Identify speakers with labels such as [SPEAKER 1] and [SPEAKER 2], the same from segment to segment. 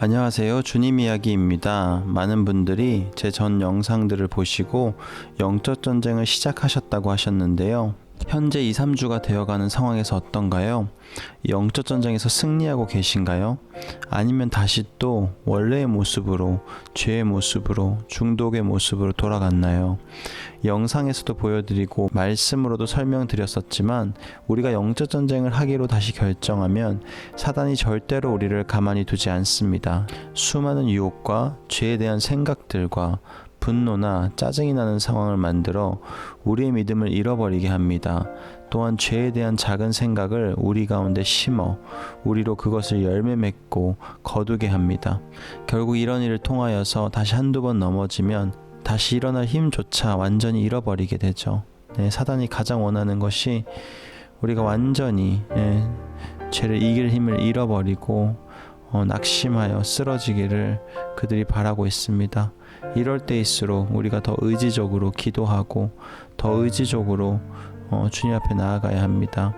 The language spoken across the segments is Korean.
[SPEAKER 1] 안녕하세요. 주님 이야기입니다. 많은 분들이 제 전 영상들을 보시고 영적 전쟁을 시작하셨다고 하셨는데요. 현재 2, 3주가 되어가는 상황에서 어떤가요? 영적 전쟁에서 승리하고 계신가요? 아니면 다시 또 원래의 모습으로, 죄의 모습으로, 중독의 모습으로 돌아갔나요? 영상에서도 보여드리고 말씀으로도 설명드렸었지만 우리가 영적 전쟁을 하기로 다시 결정하면 사단이 절대로 우리를 가만히 두지 않습니다. 수많은 유혹과 죄에 대한 생각들과 분노나 짜증이 나는 상황을 만들어 우리의 믿음을 잃어버리게 합니다. 또한 죄에 대한 작은 생각을 우리 가운데 심어 우리로 그것을 열매 맺고 거두게 합니다. 결국 이런 일을 통하여서 다시 한두 번 넘어지면 다시 일어날 힘조차 완전히 잃어버리게 되죠. 네, 사단이 가장 원하는 것이 우리가 완전히 예, 죄를 이길 힘을 잃어버리고 어, 낙심하여 쓰러지기를 그들이 바라고 있습니다. 이럴 때일수록 우리가 더 의지적으로 기도하고 더 의지적으로 어, 주님 앞에 나아가야 합니다.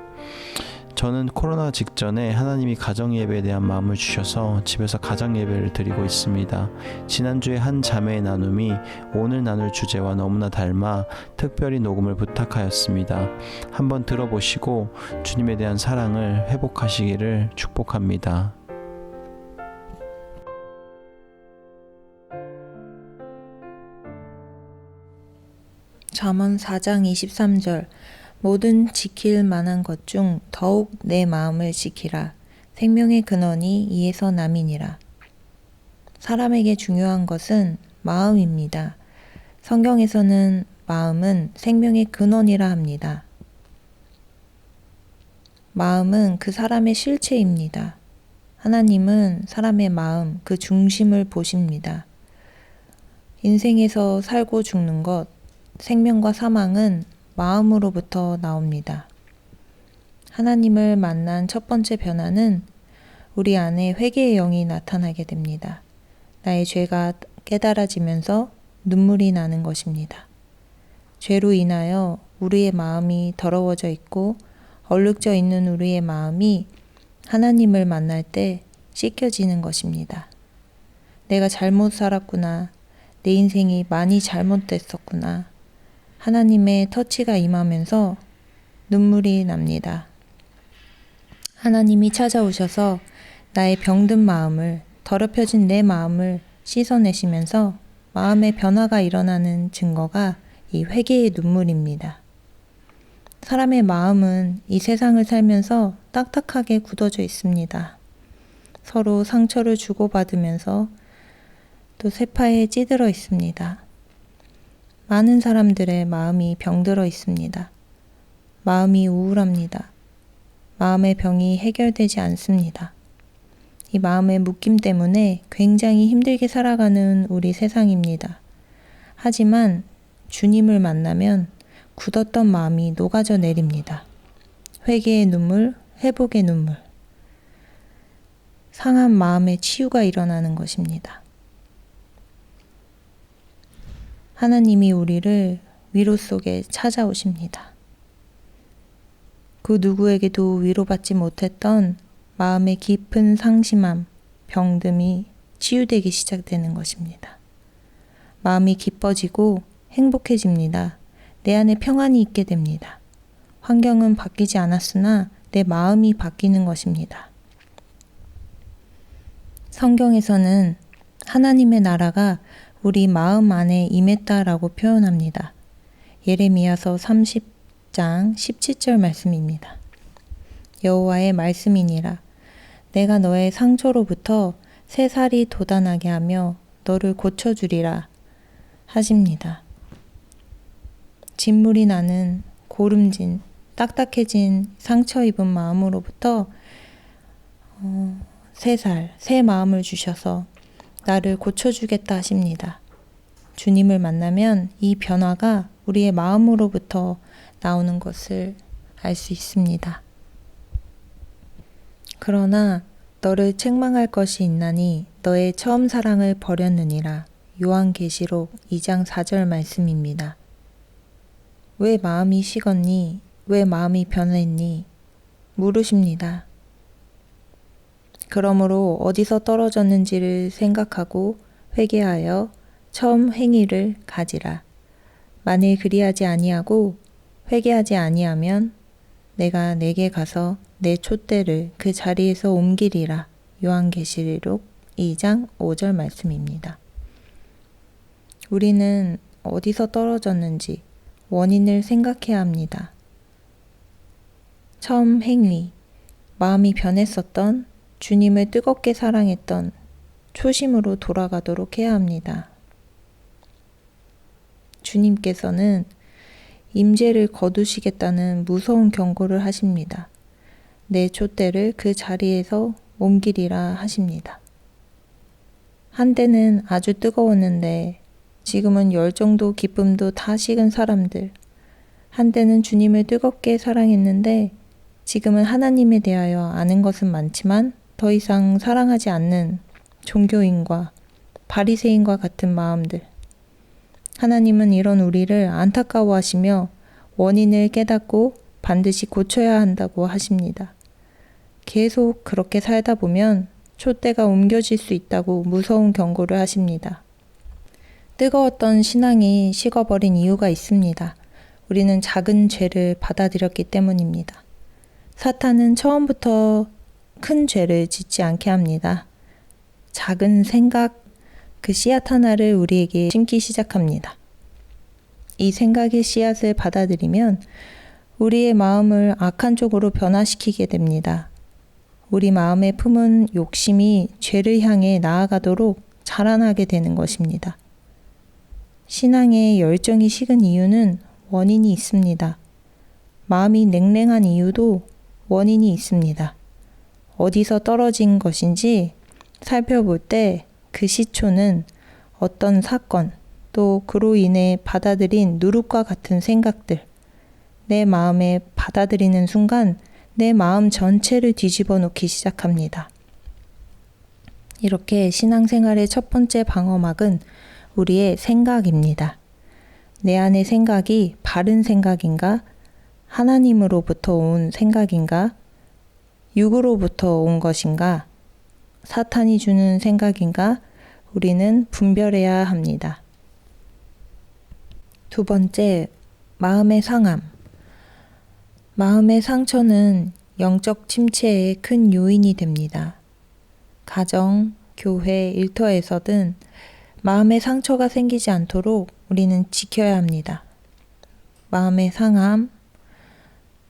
[SPEAKER 1] 저는 코로나 직전에 하나님이 가정 예배에 대한 마음을 주셔서 집에서 가정 예배를 드리고 있습니다. 지난주에 한 자매의 나눔이 오늘 나눌 주제와 너무나 닮아 특별히 녹음을 부탁하였습니다. 한번 들어보시고 주님에 대한 사랑을 회복하시기를 축복합니다.
[SPEAKER 2] 잠언 4장 23절 모든 지킬 만한 것 중 더욱 내 마음을 지키라 생명의 근원이 이에서 남이니라 사람에게 중요한 것은 마음입니다. 성경에서는 마음은 생명의 근원이라 합니다. 마음은 그 사람의 실체입니다. 하나님은 사람의 마음, 그 중심을 보십니다. 인생에서 살고 죽는 것, 생명과 사망은 마음으로부터 나옵니다. 하나님을 만난 첫 번째 변화는 우리 안에 회개의 영이 나타나게 됩니다. 나의 죄가 깨달아지면서 눈물이 나는 것입니다. 죄로 인하여 우리의 마음이 더러워져 있고 얼룩져 있는 우리의 마음이 하나님을 만날 때 씻겨지는 것입니다. 내가 잘못 살았구나. 내 인생이 많이 잘못됐었구나. 하나님의 터치가 임하면서 눈물이 납니다. 하나님이 찾아오셔서 나의 병든 마음을, 더럽혀진 내 마음을 씻어내시면서 마음의 변화가 일어나는 증거가 이 회개의 눈물입니다. 사람의 마음은 이 세상을 살면서 딱딱하게 굳어져 있습니다. 서로 상처를 주고받으면서 또 세파에 찌들어 있습니다. 많은 사람들의 마음이 병들어 있습니다. 마음이 우울합니다. 마음의 병이 해결되지 않습니다. 이 마음의 묶임 때문에 굉장히 힘들게 살아가는 우리 세상입니다. 하지만 주님을 만나면 굳었던 마음이 녹아져 내립니다. 회개의 눈물, 회복의 눈물. 상한 마음의 치유가 일어나는 것입니다. 하나님이 우리를 위로 속에 찾아오십니다. 그 누구에게도 위로받지 못했던 마음의 깊은 상심함, 병듦이 치유되기 시작되는 것입니다. 마음이 기뻐지고 행복해집니다. 내 안에 평안이 있게 됩니다. 환경은 바뀌지 않았으나 내 마음이 바뀌는 것입니다. 성경에서는 하나님의 나라가 우리 마음 안에 임했다라고 표현합니다. 예레미야서 30장 17절 말씀입니다. 여호와의 말씀이니라 내가 너의 상처로부터 새 살이 돋아나게 하며 너를 고쳐 주리라 하십니다. 진물이 나는 고름진 딱딱해진 상처 입은 마음으로부터 어, 새 살, 새 마음을 주셔서 나를 고쳐주겠다 하십니다. 주님을 만나면 이 변화가 우리의 마음으로부터 나오는 것을 알 수 있습니다. 그러나 너를 책망할 것이 있나니 너의 처음 사랑을 버렸느니라. 요한계시록 2장 4절 말씀입니다. 왜 마음이 식었니? 왜 마음이 변했니? 물으십니다. 그러므로 어디서 떨어졌는지를 생각하고 회개하여 처음 행위를 가지라. 만일 그리하지 아니하고 회개하지 아니하면 내가 내게 가서 내 촛대를 그 자리에서 옮기리라. 요한계시록 2장 5절 말씀입니다. 우리는 어디서 떨어졌는지 원인을 생각해야 합니다. 처음 행위, 마음이 변했었던 주님을 뜨겁게 사랑했던 초심으로 돌아가도록 해야 합니다. 주님께서는 임재를 거두시겠다는 무서운 경고를 하십니다. 내 촛대를 그 자리에서 옮기리라 하십니다. 한때는 아주 뜨거웠는데 지금은 열정도 기쁨도 다 식은 사람들. 한때는 주님을 뜨겁게 사랑했는데 지금은 하나님에 대하여 아는 것은 많지만 더 이상 사랑하지 않는 종교인과 바리새인과 같은 마음들. 하나님은 이런 우리를 안타까워하시며 원인을 깨닫고 반드시 고쳐야 한다고 하십니다. 계속 그렇게 살다 보면 촛대가 옮겨질 수 있다고 무서운 경고를 하십니다. 뜨거웠던 신앙이 식어버린 이유가 있습니다. 우리는 작은 죄를 받아들였기 때문입니다. 사탄은 처음부터 큰 죄를 짓지 않게 합니다. 작은 생각, 그 씨앗 하나를 우리에게 심기 시작합니다. 이 생각의 씨앗을 받아들이면 우리의 마음을 악한 쪽으로 변화시키게 됩니다. 우리 마음에 품은 욕심이 죄를 향해 나아가도록 자라나게 되는 것입니다. 신앙의 열정이 식은 이유는 원인이 있습니다. 마음이 냉랭한 이유도 원인이 있습니다. 어디서 떨어진 것인지 살펴볼 때 그 시초는 어떤 사건 또 그로 인해 받아들인 누룩과 같은 생각들, 내 마음에 받아들이는 순간 내 마음 전체를 뒤집어 놓기 시작합니다. 이렇게 신앙생활의 첫 번째 방어막은 우리의 생각입니다. 내 안의 생각이 바른 생각인가? 하나님으로부터 온 생각인가? 육으로부터 온 것인가? 사탄이 주는 생각인가? 우리는 분별해야 합니다. 두 번째, 마음의 상함. 마음의 상처는 영적 침체의 큰 요인이 됩니다. 가정, 교회, 일터에서든 마음의 상처가 생기지 않도록 우리는 지켜야 합니다. 마음의 상함,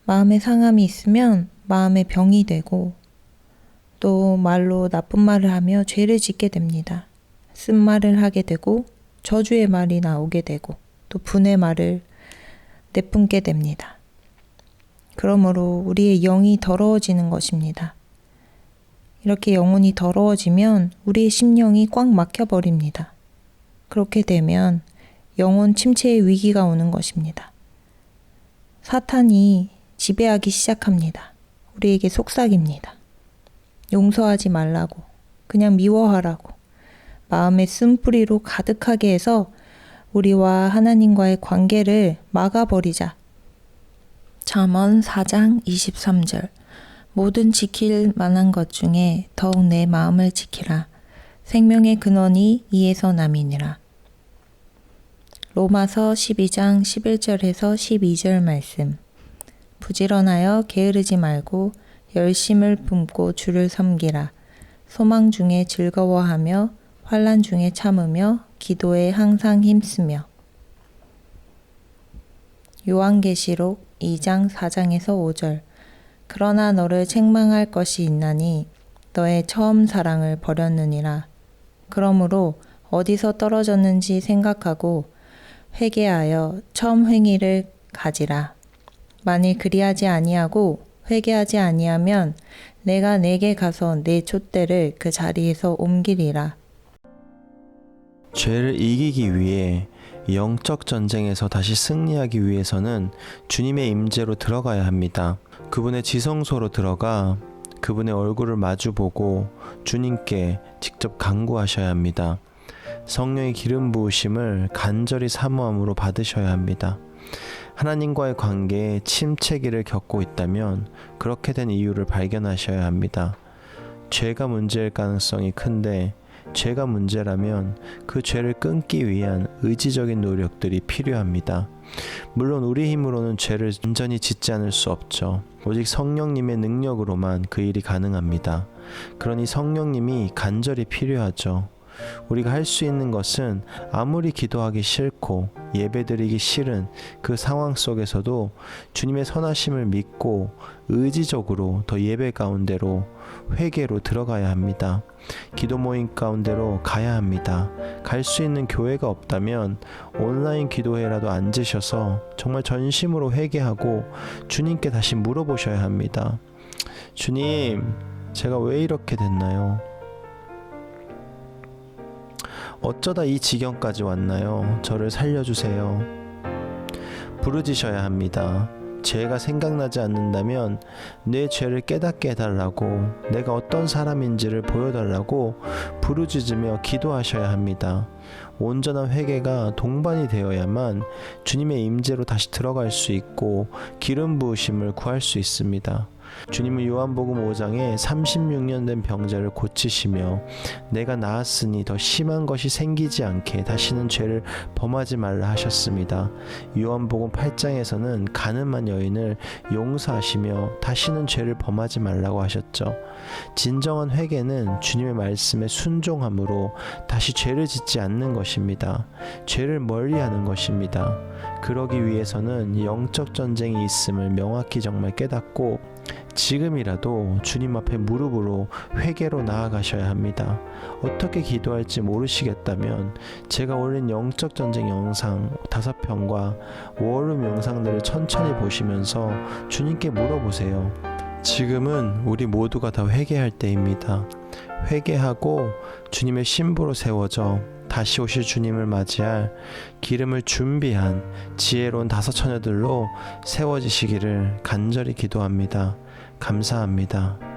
[SPEAKER 2] 마음의 상함이 있으면 마음의 병이 되고 또 말로 나쁜 말을 하며 죄를 짓게 됩니다. 쓴 말을 하게 되고 저주의 말이 나오게 되고 또 분의 말을 내뿜게 됩니다. 그러므로 우리의 영이 더러워지는 것입니다. 이렇게 영혼이 더러워지면 우리의 심령이 꽉 막혀 버립니다. 그렇게 되면 영혼 침체의 위기가 오는 것입니다. 사탄이 지배하기 시작합니다. 우리에게 속삭입니다. 용서하지 말라고, 그냥 미워하라고, 마음의 쓴뿌리로 가득하게 해서 우리와 하나님과의 관계를 막아버리자. 잠언 4장 23절 모든 지킬 만한 것 중에 더욱 내 마음을 지키라. 생명의 근원이 이에서 남이니라. 로마서 12장 11절에서 12절 말씀. 부지런하여 게으르지 말고 열심을 품고 주를 섬기라. 소망 중에 즐거워하며 환란 중에 참으며 기도에 항상 힘쓰며. 요한계시록 2장 4장에서 5절. 그러나 너를 책망할 것이 있나니 너의 처음 사랑을 버렸느니라. 그러므로 어디서 떨어졌는지 생각하고 회개하여 처음 행위를 가지라. 만일 그리하지 아니하고 회개하지 아니하면 내가 내게 가서 내 촛대를 그 자리에서 옮기리라.
[SPEAKER 1] 죄를 이기기 위해 영적 전쟁에서 다시 승리하기 위해서는 주님의 임재로 들어가야 합니다. 그분의 지성소로 들어가 그분의 얼굴을 마주보고 주님께 직접 간구하셔야 합니다. 성령의 기름 부으심을 간절히 사모함으로 받으셔야 합니다. 하나님과의 관계에 침체기를 겪고 있다면 그렇게 된 이유를 발견하셔야 합니다. 죄가 문제일 가능성이 큰데 죄가 문제라면 그 죄를 끊기 위한 의지적인 노력들이 필요합니다. 물론 우리 힘으로는 죄를 완전히 짓지 않을 수 없죠. 오직 성령님의 능력으로만 그 일이 가능합니다. 그러니 성령님이 간절히 필요하죠. 우리가 할 수 있는 것은 아무리 기도하기 싫고 예배드리기 싫은 그 상황 속에서도 주님의 선하심을 믿고 의지적으로 더 예배 가운데로 회개로 들어가야 합니다. 기도 모임 가운데로 가야 합니다. 갈 수 있는 교회가 없다면 온라인 기도회라도 앉으셔서 정말 전심으로 회개하고 주님께 다시 물어보셔야 합니다. 주님, 제가 왜 이렇게 됐나요? 어쩌다 이 지경까지 왔나요? 저를 살려주세요. 부르짖어야 합니다. 죄가 생각나지 않는다면 내 죄를 깨닫게 해달라고 내가 어떤 사람인지를 보여달라고 부르짖으며 기도하셔야 합니다. 온전한 회개가 동반이 되어야만 주님의 임재로 다시 들어갈 수 있고 기름 부으심을 구할 수 있습니다. 주님은 요한복음 5장에 36년 된 병자를 고치시며 내가 나았으니 더 심한 것이 생기지 않게 다시는 죄를 범하지 말라 하셨습니다. 요한복음 8장에서는 가늠한 여인을 용서하시며 다시는 죄를 범하지 말라고 하셨죠. 진정한 회개는 주님의 말씀에 순종함으로 다시 죄를 짓지 않는 것입니다. 죄를 멀리하는 것입니다. 그러기 위해서는 영적 전쟁이 있음을 명확히 정말 깨닫고 지금이라도 주님 앞에 무릎으로 회개로 나아가셔야 합니다. 어떻게 기도할지 모르시겠다면 제가 올린 영적 전쟁 영상 다섯 편과 워룸 영상들을 천천히 보시면서 주님께 물어보세요. 지금은 우리 모두가 다 회개할 때입니다. 회개하고 주님의 신부로 세워져 다시 오실 주님을 맞이할 기름을 준비한 지혜로운 다섯 처녀들로 세워지시기를 간절히 기도합니다. 감사합니다.